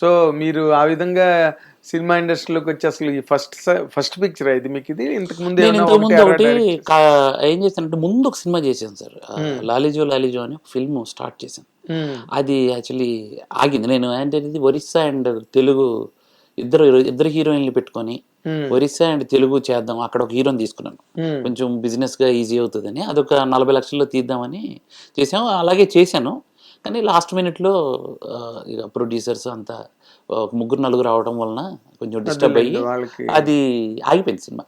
So మీరు ఆ విధంగా సినిమా ఇండస్ట్రీలోకి వచ్చి అసలు ఈ ఫస్ట్ ఫస్ట్ పిక్చర్ ఇది మీకు ఇది? ఇంతకు ముందు ఒకటి ఏం చేశానంటే ముందు ఒక సినిమా చేశాను సార్. లాలిజో లాలిజో అని ఒక ఫిల్మ్ స్టార్ట్ చేశాను. అది యాక్చువల్లీ ఆగింది. నేను ఏంటంటే ఒరిస్సా అండ్ తెలుగు ఇద్దరు ఇద్దరు హీరోయిన్లు పెట్టుకొని. ఒరిస్సా అండ్ తెలుగు చేద్దాం అక్కడ ఒక హీరోని తీసుకున్నాను. కొంచెం బిజినెస్గా ఈజీ అవుతుందని అదొక నలభై లక్షల్లో తీద్దామని చేసాం అలాగే చేశాను. కానీ లాస్ట్ మినిట్లో ఇక ప్రొడ్యూసర్స్ అంతా ముగ్గురు నలుగురు అవడం వలన కొంచెం డిస్టర్బ్ అయ్యి అది ఆగిపోయింది సినిమా.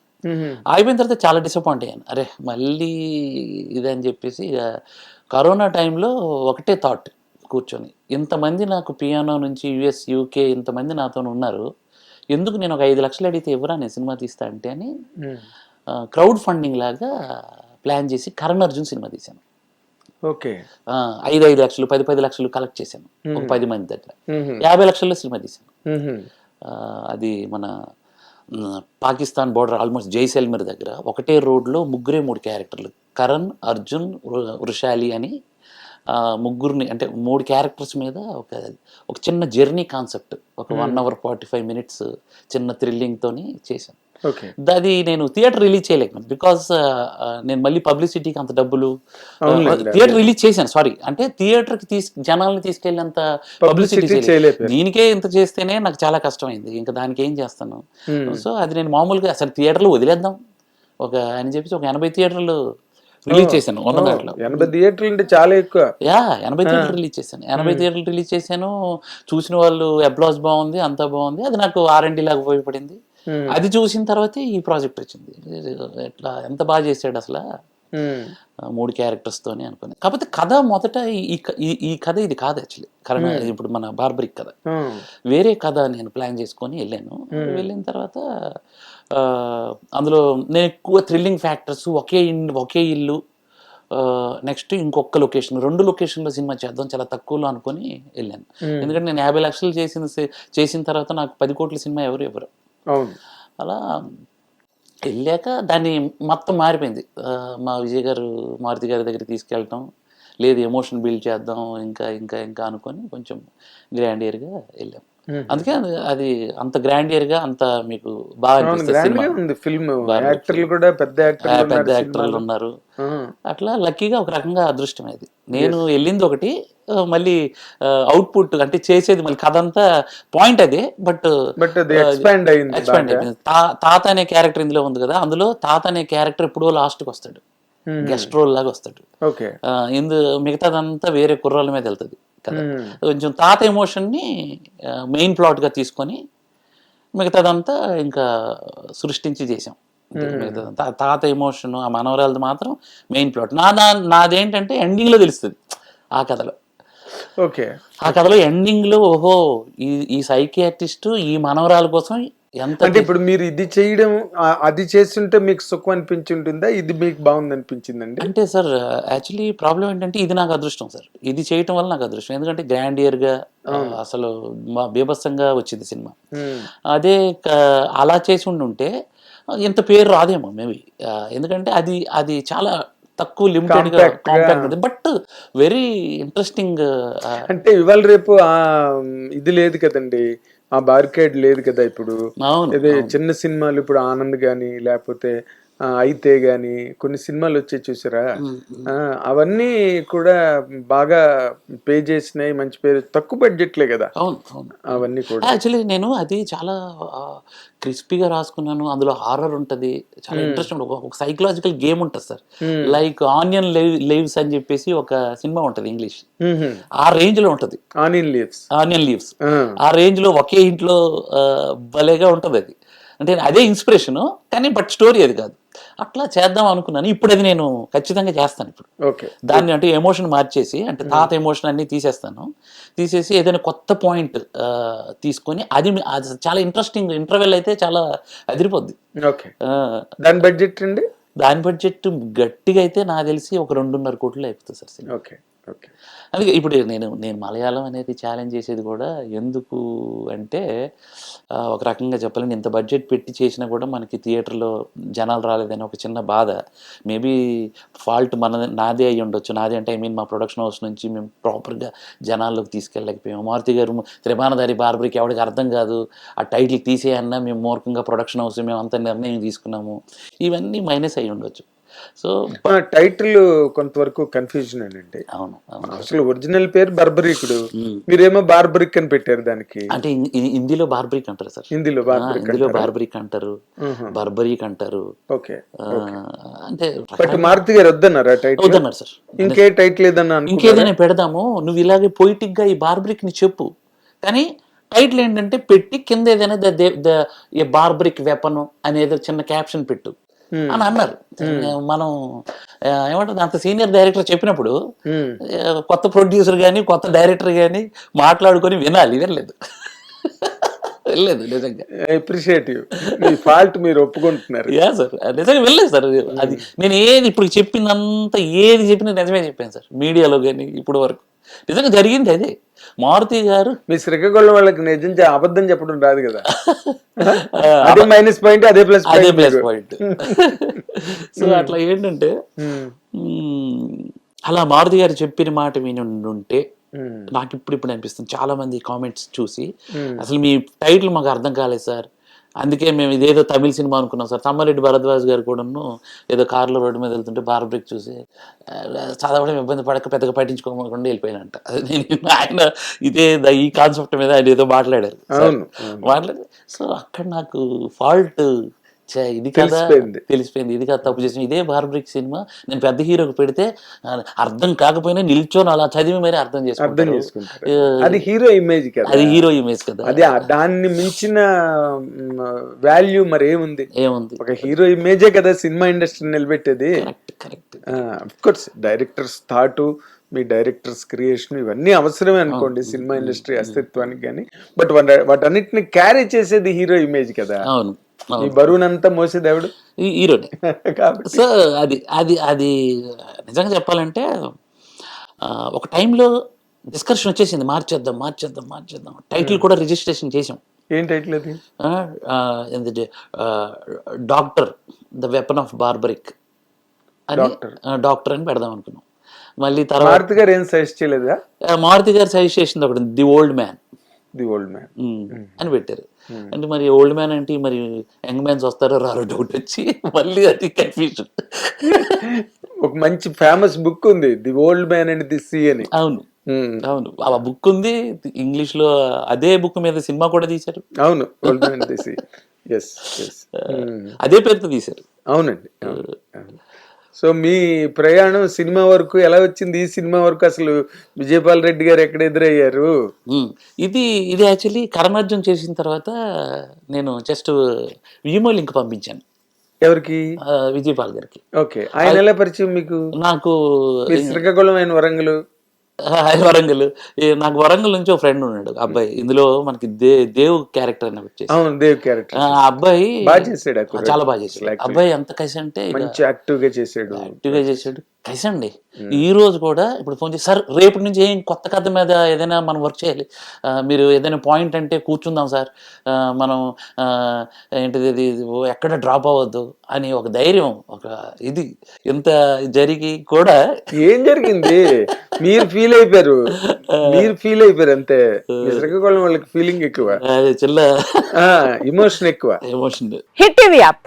ఆగిపోయిన తర్వాత చాలా డిసప్పాయింట్ అయ్యాను అరే మళ్ళీ ఇదని చెప్పేసి ఇక కరోనా టైంలో ఒకటే థాట్ కూర్చొని ఇంతమంది నాకు పియానో నుంచి యుఎస్ యూకే ఇంతమంది నాతో ఉన్నారు ఎందుకు నేను ఒక ఐదు లక్షలు అడిగితే ఎవరా నేను సినిమా తీస్తా అంటే అని. క్రౌడ్ ఫండింగ్ లాగా ప్లాన్ చేసి కరణ్ అర్జున్ సినిమా తీశాను ఓకే. ఐదు ఐదు లక్షలు పది పది లక్షలు కలెక్ట్ చేశాను. ఒక పది మంది దగ్గర. యాభై లక్షల్లో సినిమా తీశాను. అది మన పాకిస్తాన్ బోర్డర్ ఆల్మోస్ట్ జైసల్మీర్ దగ్గర. ఒకటే రోడ్లో ముగ్గురే మూడు క్యారెక్టర్లు కరణ్ అర్జున్ వృషాలి అని ముగ్గురిని అంటే మూడు క్యారెక్టర్స్ మీద ఒక ఒక చిన్న జర్నీ కాన్సెప్ట్ ఒక one hour forty five minutes చిన్న థ్రిల్లింగ్తోని చేశాను. అది నేను థియేటర్ రిలీజ్ చేయలేకపోయాను బికాస్ నేను మళ్ళీ పబ్లిసిటీకి అంత డబ్బులు అవునులేండి, థియేటర్ రిలీజ్ చేశాను. సారీ అంటే థియేటర్కి తీసు జనాల్ని తీసుకెళ్ళేంత పబ్లిసిటీ. దీనికే ఇంత చేస్తేనే నాకు చాలా కష్టమైంది. ఇంకా దానికి ఏం చేస్తాను? Hmm. సో అది నేను మామూలుగా అసలు థియేటర్లో వదిలేద్దాం. ఒక అని చెప్పేసి ఒక ఎనభై థియేటర్లు రిలీజ్ చేశాను ఉన్న దాంట్లో ఎనభై థియేటర్లు అంటే చాలా ఎక్కువ. యా ఎనభై థియేటర్లు రిలీజ్ చేశాను. ఎనభై థియేటర్లు రిలీజ్ చేశాను. చూసిన వాళ్ళు అప్లాస్ బాగుంది అంతా బాగుంది. అది నాకు ఆర్ అండ్ లాగా ఉపయోగపడింది. Hmm. అది చూసిన తర్వాతే ఈ ప్రాజెక్ట్ వచ్చింది. ఎట్లా ఎంత బాగా చేశాడు అసలు. ఆ, మూడు క్యారెక్టర్స్తోనే అనుకున్నాను కాకపోతే కథ మొదట ఈ- కథ ఇది కాదు యాక్చువల్లీ కరణ ఇప్పుడు మన బార్బరిక్ కథ. వేరే కథ నేను ప్లాన్ చేసుకొని వెళ్ళాను. వెళ్ళిన తర్వాత అందులో నేను ఎక్కువ థ్రిల్లింగ్ ఫ్యాక్టర్స్ ఒకే ఇన్ ఒకే ఇల్లు నెక్స్ట్ ఇంకొక లొకేషన్ రెండు లొకేషన్లో సినిమా చేద్దాం చాలా తక్కువలో అనుకొని వెళ్ళాను. ఎందుకంటే నేను యాభై లక్షలు చేసిన చేసిన తర్వాత నాకు పది కోట్ల సినిమా ఎవరు ఎవరు అలా వెళ్ళాక దాన్ని మొత్తం మారిపోయింది. మా విజయ్ గారు మారుతి గారి దగ్గర తీసుకెళ్ళటం లేదు ఎమోషన్ బిల్డ్ చేద్దాం ఇంకా ఇంకా ఇంకా అనుకొని కొంచెం గ్రాండియర్గా వెళ్ళాం. అందుకే అది- అంత గ్రాండియర్గా అంత మీకు బాగా గా ఫిల్మ్ యాక్టర్లు కూడా పెద్ద పెద్ద యాక్టర్లు. ఉన్నారు. అట్లా లక్కీగా ఒక రకంగా అదృష్టం అది నేను వెళ్ళింది ఒకటి మళ్ళీ అవుట్పుట్ అంటే చేసేది మళ్ళీ కథ అంతా పాయింట్ అదే బట్ ఎక్స్పాండ్ అయింది తాత అనే క్యారెక్టర్ ఇందులో ఉంది కదా అందులో తాత అనే క్యారెక్టర్ ఎప్పుడో లాస్ట్కి వస్తాడు. గెస్ట్ రోల్ లాగా వస్తాడు. ఇందు మిగతాదంతా వేరే కుర్రాల మీద వెళ్తుంది కదా. Hmm. కొంచెం తాత ఎమోషన్ని మెయిన్ ప్లాట్గా తీసుకొని మిగతాదంతా ఇంకా సృష్టించి చేసాం మిగతాదంతా ఆ తాత ఎమోషన్ ఆ మనవరాలది మాత్రం మెయిన్ ప్లాట్. నా నాదేంటంటే ఎండింగ్లో తెలుస్తుంది ఆ కథలో. ఓకే. ఆ కథలో ఎండింగ్లో ఓహో ఈ ఈ సైకియాట్రిస్ట్ ఈ మనవరాల కోసం అంటే ఇప్పుడు మీరు ఇది చేయడం అది చేస్తుంటే మీకు సుఖం అనిపించి ఉంటుందా ఇది మీకు బాగుంది అనిపించిందండి? అంటే సార్ యాక్చువల్లీ ప్రాబ్లం ఏంటంటే ఇది నాకు అదృష్టం సార్. ఇది చేయటం వల్ల నాకు అదృష్టం. ఎందుకంటే గ్రాండ్గా అసలు మా బీభత్సంగా వచ్చింది సినిమా. అదే అలా చేసి ఉండి ఉంటే ఇంత పేరు రాదేమో మేబీ. ఎందుకంటే అది అది చాలా తక్కువ లిమిటెడ్గా. కాంపాక్ట్ బట్ వెరీ ఇంట్రెస్టింగ్ అంటే ఇవాళ రేపు ఇది లేదు కదండి. ఆ బార్కేడ్ లేదు కదా ఇప్పుడు. చిన్న సినిమాలు ఇప్పుడు ఆనంద్ గాని లేకపోతే అయితే గాని కొన్ని సినిమాలు వచ్చాయి చూసారా? అవన్నీ కూడా బాగా పే చేసినాయి మంచి పేరు తక్కువ బడ్జెట్లే కదా. అవును అవును. అవన్నీ కూడా. యాక్చువల్లీ నేను అది చాలా క్రిస్పీగా రాసుకున్నాను. అందులో హారర్ ఉంటుంది. చాలా ఇంట్రెస్ట్ ఉంటుంది. ఒక సైకలాజికల్ గేమ్ ఉంటుంది సార్. లైక్ ఆనియన్ లీవ్స్ అని చెప్పేసి ఒక సినిమా ఉంటుంది ఇంగ్లీష్. ఆ రేంజ్లో ఉంటుంది. Onion leaves. Onion leaves. ఆ. రేంజ్లో ఒకే ఇంట్లో భలేగా ఉంటుంది అది. అంటే అదే ఇన్స్పిరేషన్ కానీ బట్ స్టోరీ అది కాదు. అట్లా చేద్దాం అనుకున్నాను. ఇప్పుడు అది నేను ఖచ్చితంగా చేస్తాను ఇప్పుడు. దాన్ని అంటే ఎమోషన్ మార్చేసి అంటే తాత ఎమోషన్ అన్ని తీసేస్తాను. తీసేసి ఏదైనా కొత్త పాయింట్ తీసుకొని అది చాలా ఇంట్రెస్టింగ్ ఇంటర్వెల్ అయితే చాలా అదిరిపోద్ది. దాని బడ్జెట్ అండి? దాని బడ్జెట్ గట్టిగా అయితే నాకు తెలిసి ఒక రెండున్నర కోట్లు అయిపోతుంది సార్ ఓకే. అందుకే ఇప్పుడు నేను నేను మలయాళం అనేది ఛాలెంజ్ చేసేది కూడా ఎందుకు అంటే ఒక రకంగా చెప్పాలని ఇంత బడ్జెట్ పెట్టి చేసినా కూడా మనకి థియేటర్లో జనాలు రాలేదని ఒక చిన్న బాధ. మేబీ ఫాల్ట్ మన నాదే అయ్యి ఉండొచ్చు. నాదే అంటే ఐ మీన్ మా ప్రొడక్షన్ హౌస్ నుంచి మేము ప్రాపర్గా జనాల్లోకి తీసుకెళ్ళలేకపోయాము మారుతి గారు త్రిభానధారి బార్బరికి ఎవరికి అర్థం కాదు. ఆ టైటిల్ తీసేయన్నా మేము మూర్ఖంగా ప్రొడక్షన్ హౌస్ మేము అంత నిర్ణయం తీసుకున్నాము. ఇవన్నీ మైనస్ అయ్యి ఉండొచ్చు. సో టైటిల్ కొంతవరకు కన్ఫ్యూజన్ అండి అవును అసలు ఒరిజినల్ పేరు బర్బరీకుడు. మీరేమో బార్బరిక్ అని పెట్టారు దానికి. అంటే హిందీలో బార్బరిక్ అంటారు సార్. హిందీలో హిందీలో బార్బరిక్ అంటారు. బర్బరీక్ అంటారు. ఓకే అంటే బట్ మారుతి గారు వద్దన్నారా టైటిల్? వద్దన్నారు సార్. ఇంకే టైటిల్ ఏదన్నా? ఇంకేదైనా పెడదాము నువ్వు ఇలాగే పొయిటిక్గా ఈ బార్బరిక్ని చెప్పు. కానీ టైటిల్ ఏంటంటే పెట్టి కింద ఏదైనా ద బార్బరిక్ వెపన్ అనేది చిన్న క్యాప్షన్ పెట్టు. అని అన్నారు. మనం ఆ, ఏమంటారు అంత సీనియర్ డైరెక్టర్ చెప్పినప్పుడు కొత్త ప్రొడ్యూసర్ కానీ కొత్త డైరెక్టర్ కానీ మాట్లాడుకొని వినాలి వినలేదు. వెళ్ళలేదు నిజంగా. అప్రిషియేటివ్ మీ ఫాల్ట్ మీరు ఒప్పుకుంటున్నారు. Yeah sir. నిజంగా వెళ్ళలేదు సార్. అది నేను ఏది ఇప్పుడు చెప్పిందంతా ఏది చెప్పినా నిజమే చెప్పాను సార్. మీడియాలో కానీ ఇప్పుడు వరకు. నిజంగా జరిగింది అదే. మారుతి గారు మీ శ్రీకాకుళం వాళ్ళకి నిజం అబద్ధం చెప్పడం రాదు కదా. అదే మైనస్ పాయింట్ అదే ప్లస్ అదే ప్లస్ పాయింట్ సో అట్లా ఏంటంటే మ్మ్, అలా మారుతి గారు చెప్పిన మాట విని ఉంటే నాకు ఇప్పుడు ఇప్పుడు అనిపిస్తుంది. చాలా మంది కామెంట్స్ చూసి అసలు మీ టైటిల్ మాకు అర్థం కాలేదు సార్. అందుకే మేము ఇదేదో తమిళ సినిమా అనుకున్నాం సార్. తమ్మారెడ్డి భరద్వాజ్ గారు కూడాను ఏదో కార్లో రోడ్డు మీద వెళ్తుంటే బార్బ్రిక్ చూసి ఆ, చదవడం ఇబ్బంది పడక పెద్దగా పట్టించుకోకుండా వెళ్ళిపోయినంట. అది నేను ఆయన ఇదే ఈ కాన్సెప్ట్ మీద ఆయన ఏదో మాట్లాడారు. మాట్లాడారు సో అక్కడ నాకు ఫాల్ట్ ఇది కదా తెలిసిపోయింది. తెలిసిపోయింది. ఇది కదా తప్పు చేసిన ఇదే బార్బ్రిక్ సినిమా. నేను పెద్ద హీరోకి పెడితే అర్థం కాకపోయినా నిల్చొని అలా చదివి మరి అర్థం అర్థం చేసుకుంటారు. అది హీరో ఇమేజ్ కదా. అది హీరో ఇమేజ్ కదా. అది దాన్ని మించిన వాల్యూ మరి ఏముంది? ఏముంది? ఒక హీరో ఇమేజే కదా cinema industry నిలబెట్టేది. Correct correct. Course directors thought మీ డైరెక్టర్స్ క్రియేషన్ ఇవన్నీ అవసరమే అనుకోండి సినిమా ఇండస్ట్రీ అస్తిత్వానికి కానీ బట్ వాటన్నిటిని క్యారీ చేసేది హీరో ఇమేజ్ కదా. అవును. ఈ బరువునంతా మోసేది ఎవడు ఈ హీరోనే. కాబట్టి. సో అది అది అది నిజంగా చెప్పాలంటే ఒక టైంలో డిస్కషన్ వచ్చేసింది మార్చేద్దాం మార్చేద్దాం మార్చేద్దాం. టైటిల్ కూడా రిజిస్ట్రేషన్ చేసాం ఏం టైటిల్ అది? Doctor the weapon of Barbarik అని. డాక్టర్. అని పెడదాం అనుకున్నాం. మళ్ళీ తర్వాత భారత్ గారు ఏం సజెస్ట్ చేయలేదా? మారుతి గారు సజెస్ట్ చేసింది ఒకటి the old man. The old man. అని పెట్టారు. అంటే మరి ఓల్డ్ మ్యాన్ అంటే మరి యంగ్ మ్యాన్స్ వస్తారో రారో డౌట్ వచ్చి మళ్ళీ అది కన్ఫ్యూజన్ ఒక మంచి ఫేమస్ బుక్ ఉంది the old man and the sea అని. అవును. Hmm. అవును. ఆ బుక్ ఉంది ఇంగ్లీష్లో అదే బుక్ మీద సినిమా కూడా తీశారు. అవును ఓల్డ్ మ్యాన్ ది సీ అదే పేరుతో తీశారు. అవునండి అవును, అవును. సో మీ ప్రయాణం సినిమా వరకు ఎలా వచ్చింది? ఈ సినిమా వరకు అసలు విజయపాల్ రెడ్డి గారు ఎక్కడ ఎదురయ్యారు. ఇది ఇది యాక్చువల్లీ కరణార్జున్ చేసిన తర్వాత నేను జస్ట్ విమో లింక్ పంపించాను. ఎవరికి? విజయపాల్ గారికి. ఓకే. ఆయన ఎలా పరిచయం మీకు? నాకు శ్రీకాకుళం ఆయన వరంగల్? వరంగల్. నాకు వరంగల్ నుంచి ఒక ఫ్రెండ్ ఉన్నాడు అబ్బాయి. ఇందులో మనకి దే దేవ్ క్యారెక్టర్ అని అవును దేవ్ క్యారెక్టర్ ఆ అబ్బాయి బాగా చేసాడు. చాలా బాగా చేశాడు. అబ్బాయి ఎంత కసి అంటే మంచి యాక్టివ్గా చేసాడు యాక్టివ్గా చేసాడు కసండి ఈ రోజు కూడా ఇప్పుడు ఫోన్ చేసి సార్ రేపటి నుంచి ఏం కొత్త కథ మీద ఏదైనా మనం వర్క్ చేయాలి? మీరు ఏదైనా పాయింట్ అంటే కూర్చుందాం సార్. ఆ, మనం ఆ, ఏంటిది ఎక్కడ డ్రాప్ అవ్వద్దు అని ఒక ధైర్యం ఒక ఇది ఇంత జరిగి కూడా ఏం జరిగింది? మీరు ఫీల్ అయిపోయారు. మీరు ఫీల్ అయిపోయారు అంతే. మీ శ్రీకాకుళం వాళ్ళకి ఫీలింగ్ ఎక్కువ. అది చిల్ల ఇమోషన్ ఎక్కువ. Emotion Hit TV app.